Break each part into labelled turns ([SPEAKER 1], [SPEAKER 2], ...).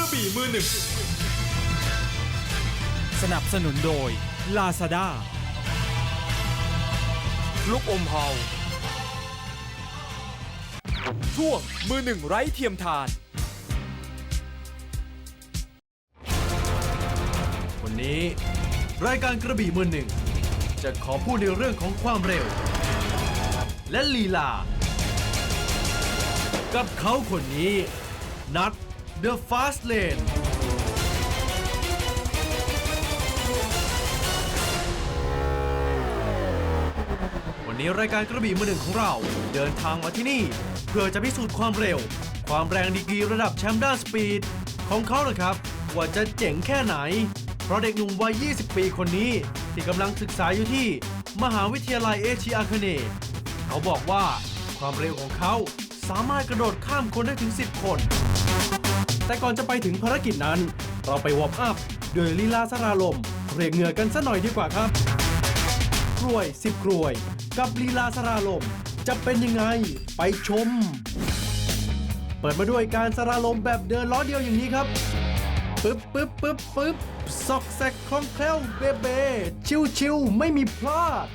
[SPEAKER 1] ระบี่มือหนึ่ง
[SPEAKER 2] สนับสนุนโดย Lazada
[SPEAKER 1] ลูกอมเฮาช่วงมือหนึ่งไร้เทียมทาน
[SPEAKER 3] วันนี้ รายการกระบี่มือหนึ่ง จะขอพูดในเรื่องของความเร็ว และลีลา กับเขาคนนี้ นัด The Fast Lane วันนี้รายการกระบี่มือหนึ่งของเรา เดินทางมาที่นี่ เพื่อจะพิสูจน์ความเร็ว ความแรงดีกรีระดับแชมป์ด้านสปีด ของเขานะครับ ว่าจะเจ๋งแค่ไหน เพราะเด็กหนุ่มวัย 20 ปีคนนี้ ที่กำลังศึกษาอยู่ที่ มหาวิทยาลัยเอเชียอาคเนเขาบอกว่าความเร็วของเขาสามารถกระโดดข้ามคนได้ถึง 10 คน แต่ก่อนจะไปถึงภารกิจนั้น เราไปวอร์มอัพด้วยลีลาสราลม เรียกเหงื่อกันสัหน่อยดีกว่าครับ กล้วย10กล้วย กับลีลาสราลม จะเป็นยังไงไปชม เปิดมาด้วยการสราลมแบบเดินล้อเดียวอย่างนี้ครับปึ๊บปึ๊บปึ๊บปึ๊บซอกแซกคล่องแคล่วเบเบชิวชิวไม่มีพลาด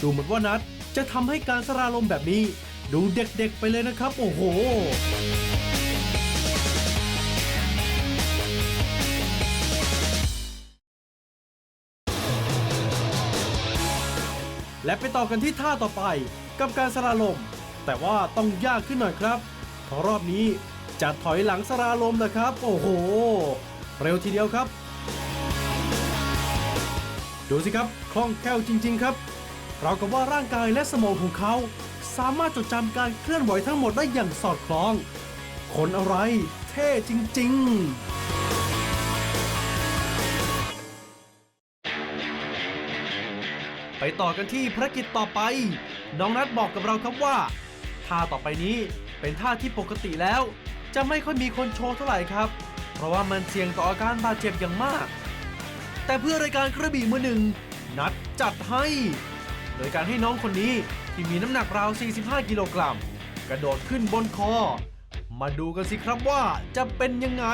[SPEAKER 3] ดูเหมือนว่านัดจะทำให้การสราลมแบบนี้ ดูเด็กๆไปเลยนะครับ โอ้โหและไปต่อกันที่ท่าต่อไปกับการสลาลม แต่ว่าต้องยากขึ้นหน่อยครับ เพราะรอบนี้จะถอยหลังสลาลมนะครับ โอ้โห เร็วทีเดียวครับ ดูสิครับ คล่องแคล่วจริง ๆ ครับเรากับว่าร่างกายและสมองของเขา สามารถจดจำการเคลื่อนไหวทั้งหมดได้อย่างสอดคล้อง คนอะไรเท่จริง ๆไปต่อกันที่ภารกิจต่อไป น้องนัดบอกกับเราครับว่าท่าต่อไปนี้เป็นท่าที่ปกติแล้ว จะไม่ค่อยมีคนโชว์เท่าไหร่ครับ เพราะว่ามันเสี่ยงต่ออาการบาดเจ็บอย่างมาก แต่เพื่อรายการกระบี่มือหนึ่ง นัดจัดให้ โดยการให้น้องคนนี้ ที่มีน้ำหนักราว 45 กิโลกรัม กระโดดขึ้นบนคอ มาดูกันสิครับว่าจะเป็นยังไง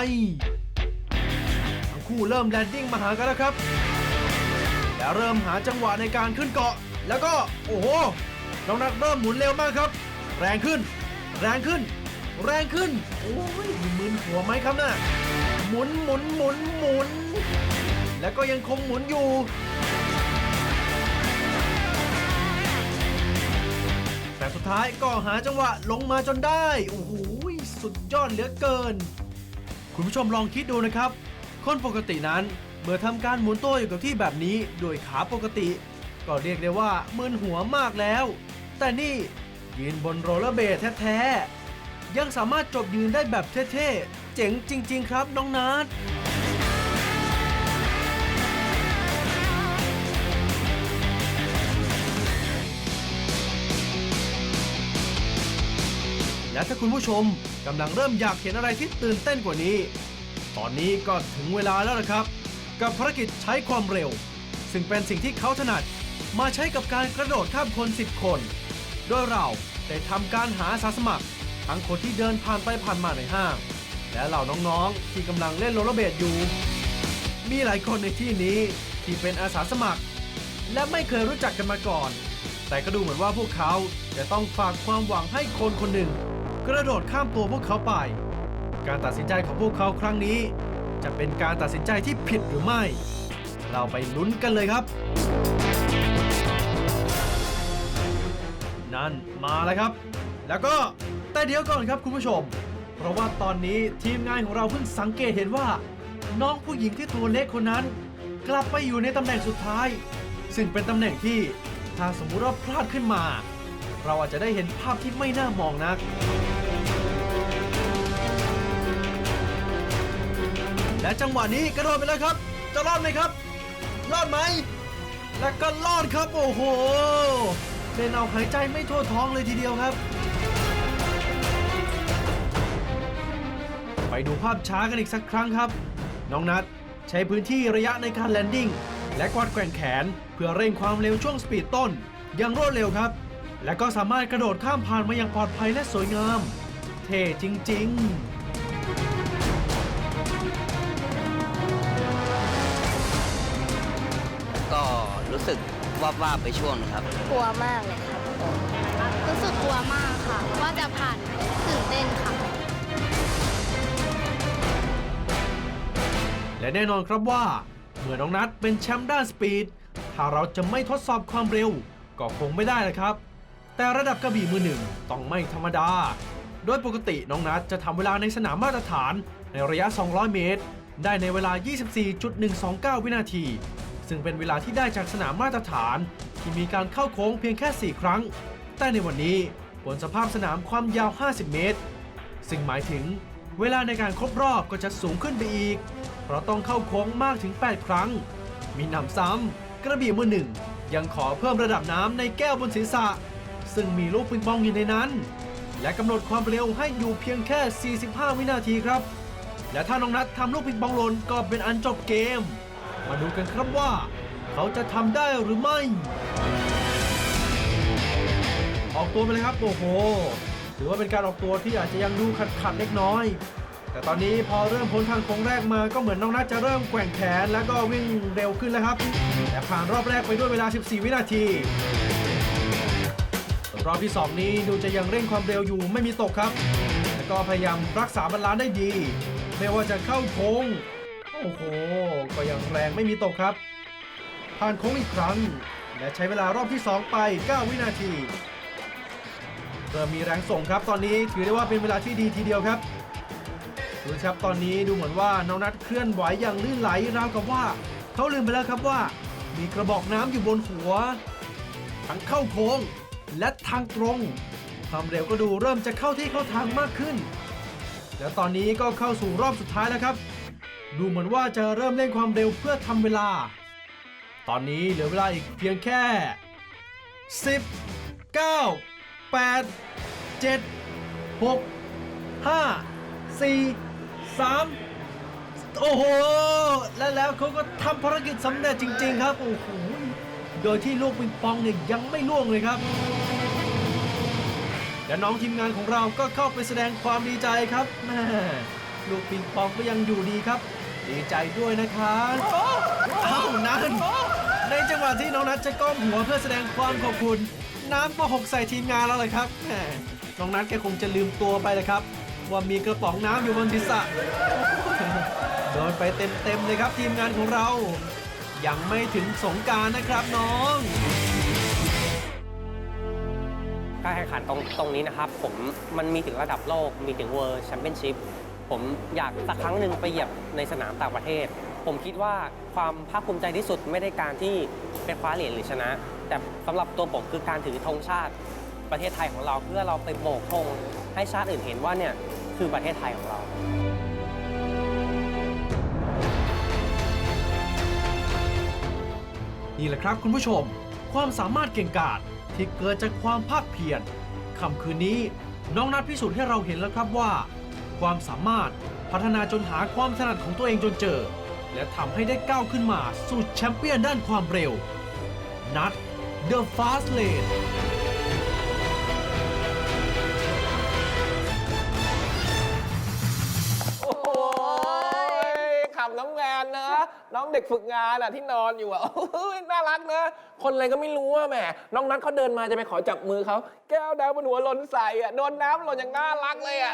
[SPEAKER 3] ทั้งคู่เริ่มแลนดิ้งมาหากันแล้วครับ แล้วเริ่มหาจังหวะในการขึ้นเกาะ แล้วก็โอ้โหน้องนักเริ่มหมุนเร็วมากครับ แรงขึ้น แรงขึ้น แรงขึ้น โอ้ยมีมึนหัวไหมครับน่ะหมุนหมุนหมุนหมุน แล้วก็ยังคงหมุนอยู่ ท้ายก็หาจังหวะลงมาจนได้ โอ้โห สุดยอดเหลือเกิน คุณผู้ชมลองคิดดูนะครับ คนปกตินั้นเมื่อทำการหมุนตัวอยู่กับที่แบบนี้โดยขาปกติ ก็เรียกได้ว่ามึนหัวมากแล้ว แต่นี่ยืนบนโรลเลอร์เบลดแท้ๆยังสามารถจบยืนได้แบบเท่ๆ เจ๋งจริง ๆ ครับน้องนัท และถ้าคุณผู้ชมกำลังเริ่มอยากเห็นอะไรที่ตื่นเต้นกว่านี้ ตอนนี้ก็ถึงเวลาแล้วนะครับ กับภารกิจใช้ความเร็ว ซึ่งเป็นสิ่งที่เขาถนัดมาใช้กับการกระโดดข้ามคน 10 คน โดยเราได้ทำการหาอาสาสมัคร ทั้งคนที่เดินผ่านไปผ่านมาในห้าง และเหล่าน้องๆ ที่กำลังเล่นโรลเลอร์เบลดอยู่ มีหลายคนในที่นี้ที่เป็นอาสาสมัคร และไม่เคยรู้จักกันมาก่อน แต่ก็ดูเหมือนว่าพวกเขาจะต้องฝากความหวังให้คนคนหนึ่ง กระโดดข้ามตัวพวกเขาไป การตัดสินใจของพวกเขาครั้งนี้ จะเป็นการตัดสินใจที่ผิดหรือไม่ เราไปลุ้นกันเลยครับ นั่นมาแล้วครับ แล้วก็แต่เดี๋ยวก่อนครับคุณผู้ชม เพราะว่าตอนนี้ทีมงานของเราเพิ่งสังเกตเห็นว่า น้องผู้หญิงที่ตัวเล็กคนนั้น กลับไปอยู่ในตำแหน่งสุดท้าย ซึ่งเป็นตำแหน่งที่ถ้าสมมุติว่าพลาดขึ้นมา เราอาจจะได้เห็นภาพที่ไม่น่ามองนัก และจังหวะนี้กระโดดไปแล้วครับ จะรอดไหมครับ รอดไหม และก็รอดครับ โอ้โหเล่นเอาหายใจไม่ทั่วท้องเลยทีเดียวครับ ไปดูภาพช้ากันอีกสักครั้งครับ น้องนัทใช้พื้นที่ระยะในการแลนดิ้งและกวาดแกว่งแขน เพื่อเร่งความเร็วช่วงสปีดต้นอย่างรวดเร็วครับ และก็สามารถกระโดดข้ามผ่านมาอย่างปลอดภัยและสวยงาม เทเท่จริง ๆ
[SPEAKER 4] รู้สึกว่าว่าบๆไปช่วงหนึงครับ
[SPEAKER 5] กลัวมากเลยครับรู้สึกกลัวมากค่ะ ว่าจะผ่านตื่นเต้นค่ะ
[SPEAKER 3] และแน่นอนครับว่า เมื่อน้องนัทเป็นแชมป์ด้านสปีด ถ้าเราจะไม่ทดสอบความเร็ว ก็คงไม่ได้เลยครับ แต่ระดับกระบี่มือหนึ่งต้องไม่ธรรมดา โดยปกติน้องนัทจะทำเวลาในสนามมาตรฐานในระยะ 200 เมตร ได้ในเวลา 24.129 วินาที ซึ่งเป็นเวลาที่ได้จากสนามมาตรฐาน ที่มีการเข้าโค้งเพียงแค่ 4 ครั้ง แต่ในวันนี้บนสภาพสนามความยาว 50 เมตร ซึ่งหมายถึงเวลาในการครบรอบก็จะสูงขึ้นไปอีก เพราะต้องเข้าโค้งมากถึง 8 ครั้ง มีหนำซ้ำ กระบี่มือหนึ่ง ยังขอเพิ่มระดับน้ำในแก้วบนศีรษะ ซึ่งมีลูกปิงปองอยู่ในนั้น และกำหนดความเร็วให้อยู่เพียงแค่ 45 วินาทีครับ และถ้าน้องนัททำลูกปิงปองหล่นก็เป็นอันจบเกม มาดูกันครับว่า เขาจะทำได้หรือไม่ ออกตัวไปเลยครับโอ้โห ถือว่าเป็นการออกตัวที่อาจจะยังดูขัดขัดเล็กน้อย แต่ตอนนี้พอเริ่มพ้นทางโค้งแรกมาก็เหมือนน้องนัทจะเริ่มแกว่งแขนแล้วก็วิ่งเร็วขึ้นแล้วครับ แต่ผ่านรอบแรกไปด้วยเวลา 14 วินาทีรอบที่ 2 นี้ดูจะยังเร่งความเร็วอยู่ไม่มีตกครับ แล้วก็พยายามรักษาบาลานซ์ได้ดี ไม่ว่าจะเข้าโค้ง โอ้โห ก็ยังแรงไม่มีตกครับ ผ่านโค้งอีกครั้ง และใช้เวลารอบที่ 2 ไป 9 วินาทีเริ่มมีแรงส่งครับตอนนี้ถือได้ว่าเป็นเวลาที่ดีทีเดียวครับดูครับตอนนี้ดูเหมือนว่าน้องนัทเคลื่อนไหวอย่างลื่นไหลราวกับว่า เขาลืมไปแล้วครับว่า มีกระบอกน้ำอยู่บนหัว ทั้งเข้าโค้งและทางตรงความเร็วก็ดูเริ่มจะเข้าที่เข้าทางมากขึ้น แล้วตอนนี้ก็เข้าสู่รอบสุดท้ายแล้วครับ ดูเหมือนว่าจะเริ่มเร่งความเร็วเพื่อทำเวลา ตอนนี้เหลือเวลาอีกเพียงแค่ 10 9 8 7 6 5 4 3 โอ้โห และแล้วเขาก็ทำภารกิจสำเร็จจริง ๆ ครับ โอ้โห โดยที่ลูกปิงปองเนี่ยยังไม่ล่วงเลยครับ และน้องทีมงานของเราก็เข้าไปแสดงความดีใจครับแม่ลูกปิงปองก็ยังอยู่ดีครับ ดีใจด้วยนะครับอ้าวนั่นในจังหวะที่น้องนัทจะก้มหัวเพื่อแสดงความขอบคุณ น้ำก็หกใส่ทีมงานเราเลยครับแหมน้องนัทแกคงจะลืมตัวไปเลยครับ ว่ามีกระป๋องน้ำอยู่บนศีรษะโดนไปเต็มๆเลยครับทีมงานของเรา ยังไม่ถึงสงกรารนะครับน้อง
[SPEAKER 6] การแข่งขันตรงตรงนี้นะครับ ผมมันมีถึงระดับโลกมีถึงเวิร์ d แชมเปี้ยนชิพ ผมอยากสักครั้งหนึ่งไปเหยียบในสนามต่างประเทศ ผมคิดว่าความภาคภูมิใจที่สุดไม่ได้การที่เป็นคว้าเหรียญหรือชนะ แต่สำหรับตัวผมคือการถือธงชาติประเทศไทยของเราเพื่อเราไปโบกธงให้ชาติอื่นเห็นว่าเนี่ยคือประเทศไทยของเรา
[SPEAKER 3] นี่แหละครับคุณผู้ชม ความสามารถเก่งกาจที่เกิดจากความภาคเพียรคำคืนนี้น้องนัดพิสูจน์ให้เราเห็นแล้วครับว่า ความสามารถ พัฒนาจนหาความถนัดของตัวเองจนเจอ และทำให้ได้ก้าวขึ้นมาสู่แชมเปี้ยนด้านความเร็ว นัด The Fast Lane
[SPEAKER 7] โอ้ยขำน้องแวนนะ น้องเด็กฝึกงานอะที่นอนอยู่อะโอ้ยน่ารักนะ คนอะไรก็ไม่รู้อะแหมน้องนัทเขาเดินมาจะไปขอจับมือเขาแก้วดาวบนหัวหล่นใส่อะโดนน้ำหล่นอย่างน่ารักเลยอะ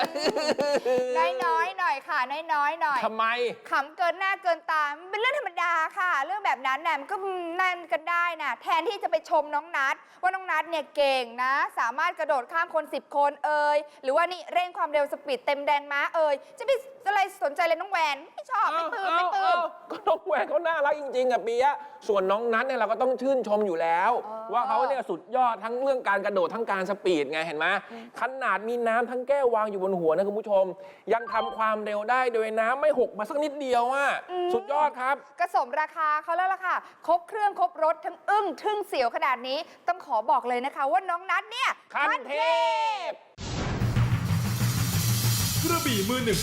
[SPEAKER 8] น้อยๆหน่อยค่ะ น้อยๆหน่อย
[SPEAKER 7] ทำไม
[SPEAKER 8] ขำเกินหน้าเกินตามันเป็นเรื่องธรรมดาค่ะ เรื่องแบบนั้นน่ะมันก็นั่นกันได้นะแทนที่จะไปชมน้องนัทว่าน้องนัทเนี่ยเก่งนะ สามารถกระโดดข้ามคน 10 คนเอ่ยหรือว่านี่เร่งความเร็วสปีดเต็มแรงม้าเอ่ยจะไปอะไรสนใจเลยน้องแหวนไม่ชอบไม่ปลื้มไม่ปลื้ม
[SPEAKER 7] เอ้าก็น้องแหวนเขาน่ารักจริงๆอะเปียะส่วนน้องนัทเนี่ยเราก็ต้องชื่นชมอยู่แล้ว
[SPEAKER 8] อ๋อ
[SPEAKER 7] ว่าเขาเนี่ยสุดยอดทั้งเรื่องการกระโดดทั้งการสปีดไงเห็นไหมขนาดมีน้ำทั้งแก้ววางอยู่บนหัวนะคุณผู้ชม ยังทำความเร็วได้โดยน้ำไม่หกมาสักนิดเดียวอะสุดยอดครับ
[SPEAKER 8] กระสมราคาเขาแล้วล่ะค่ะ ครบเครื่องครบรถทั้งอึ้งทึ่งเสียวขนาดนี้ ต้องขอบอกเลยนะคะ ว่าน้องนัทเนี่ย
[SPEAKER 7] ขั้นเทพ
[SPEAKER 1] กระบี่มือหนึ่ง